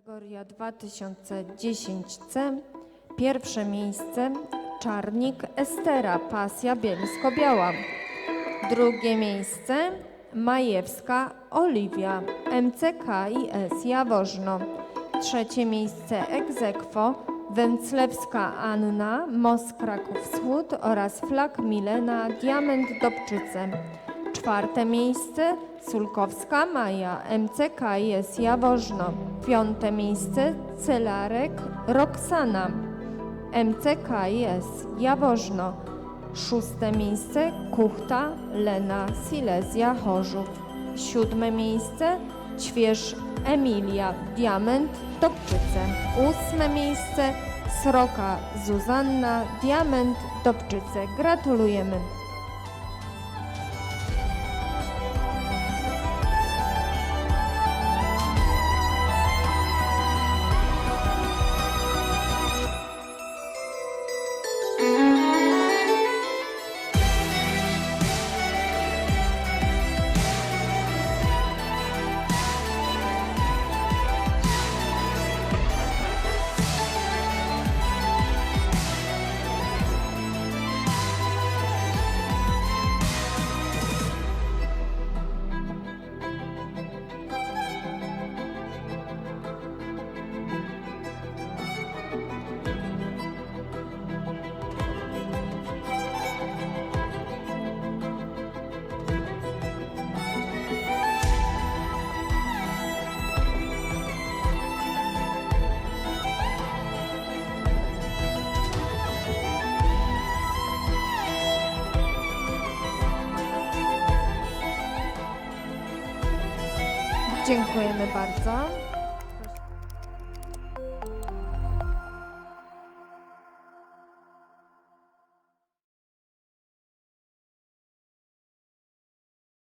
Kategoria 2010C. Pierwsze miejsce Czarnik Estera, pasja bielsko-biała. Drugie miejsce Majewska Oliwia, MCKiS Jaworzno. Trzecie miejsce Egzekwo Węclewska Anna, Most Kraków Wschód oraz Flak Milena Diament Dobczyce. Czwarte miejsce Sulkowska Maja, MCKiS Jaworzno. Piąte miejsce Celarek Roxana, MCKiS Jaworzno. Szóste miejsce Kuchta Lena Silesia Chorzów. Siódme miejsce Ćwierz Emilia Diament Dobczyce. Ósme miejsce Sroka Zuzanna Diament Dobczyce. Gratulujemy. Dziękujemy bardzo.